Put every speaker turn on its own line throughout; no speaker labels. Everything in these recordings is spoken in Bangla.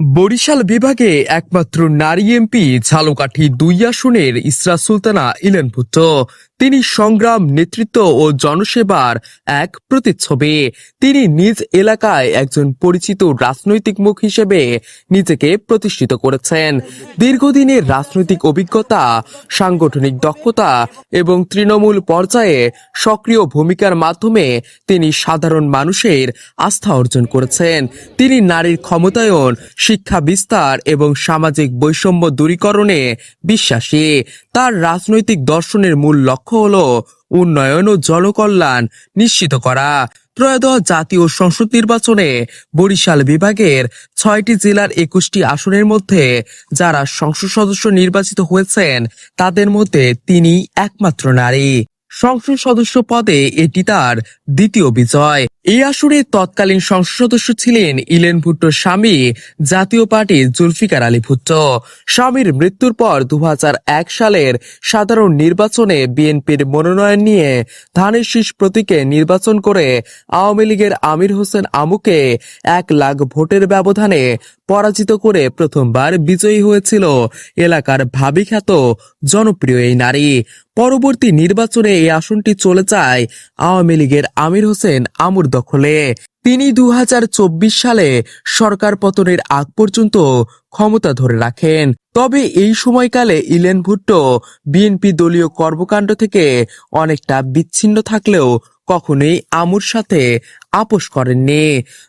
বরিশাল বিভাগে একমাত্র নারী এমপি ঝালকাঠি দুই আসনের ইসরা সুলতানা ইলেন ভুট্টো তিনি সংগ্রাম, নেতৃত্ব ও জনসেবার এক প্রতিচ্ছবি। তিনি নিজ এলাকায় একজন পরিচিত রাজনৈতিক মুখ হিসেবে নিজেকে প্রতিষ্ঠিত করেছেন। দীর্ঘদিনের রাজনৈতিক অভিজ্ঞতা, সাংগঠনিক দক্ষতা এবং তৃণমূল পর্যায়ে সক্রিয় ভূমিকার মাধ্যমে তিনি সাধারণ মানুষের আস্থা অর্জন করেছেন। তিনি নারীর ক্ষমতায়ন, শিক্ষা বিস্তার এবং সামাজিক বৈষম্য দূরীকরণে বিশ্বাসী। তার রাজনৈতিক দর্শনের মূল লক্ষ্য হল উন্নয়ন ও জনকল্যাণ নিশ্চিত করা। ত্রয়োদশ জাতীয় সংসদ নির্বাচনে বরিশাল বিভাগের ছয়টি জেলার একুশটি আসনের মধ্যে যারা সংসদ সদস্য নির্বাচিত হয়েছেন, তাদের মধ্যে তিনি একমাত্র নারী। সংসদ সদস্য পদে এটি তার দ্বিতীয় বিজয়। এই আসরে তৎকালীন সংসদ সদস্য ছিলেন ইলেন ভুট্টোর স্বামী, জাতীয় পার্টি জুলফিকার আলী ভুট্টো। স্বামীর মৃত্যুর পর দু হাজার এক সালের সাধারণ নির্বাচনে বিএনপির মনোনয়ন নিয়ে ধানের শীষ প্রতীকে নির্বাচন করে আওয়ামী লীগের আমির হোসেন আমুকে এক লাখ ভোটের ব্যবধানে পরাজিত করে প্রথমবার বিজয়ী হয়েছিল এলাকার ভাবি খ্যাত জনপ্রিয় এই নারী। পরবর্তী নির্বাচনে এই আসনটি চলে যায় আওয়ামী লীগের আমির হোসেন আমুর দখলে। তিনি দু হাজার চব্বিশ সালে সরকার পতনের আগ পর্যন্ত ক্ষমতা ধরে রাখেন। তবে এই সময়কালে ইলেন ভুট্টো বিএনপি দলীয় কর্মকাণ্ড থেকে অনেকটা বিচ্ছিন্ন থাকলেও কখনোই আমুর সাথে আপোষ করেননি।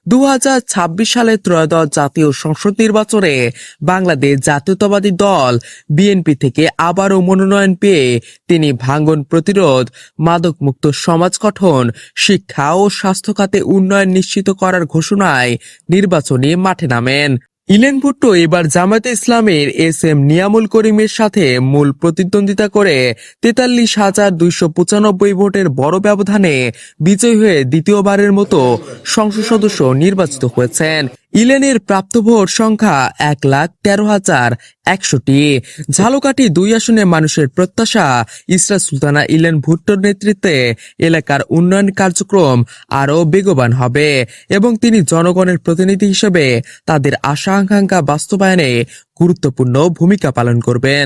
দু সালে ত্রয়োদশ জাতীয় সংসদ নির্বাচনে বাংলাদেশ জাতীয়তাবাদী দল বিএনপি থেকে আবারও মনোনয়ন পেয়ে তিনি ভাঙ্গন প্রতিরোধ, মাদকমুক্ত সমাজ গঠন, শিক্ষা ও স্বাস্থ্য খাতে উন্নয়ন নিশ্চিত করার ঘোষণায় নির্বাচনী মাঠে নামেন। ইলেন ভুট্টো এবার জামায়াতে ইসলামের এস এম নিয়ামুল করিমের সাথে মূল প্রতিদ্বন্দ্বিতা করে তেতাল্লিশ হাজার দুইশো পঁচানব্বই ভোটের বড় ব্যবধানে বিজয়ী হয়ে দ্বিতীয়বারের মতো সংসদ সদস্য নির্বাচিত হয়েছেন। ইলেনের প্রাপ্ত ভোট সংখ্যা এক লাখ তেরো হাজার একশোটি। ঝালকাঠি দুই আসনে মানুষের প্রত্যাশা ইসরা সুলতানা ইলেন ভুট্টোর নেতৃত্বে এলাকার উন্নয়ন কার্যক্রম আরও বেগবান হবে এবং তিনি জনগণের প্রতিনিধি হিসেবে তাদের আশা আকাঙ্ক্ষা বাস্তবায়নে গুরুত্বপূর্ণ ভূমিকা পালন করবেন।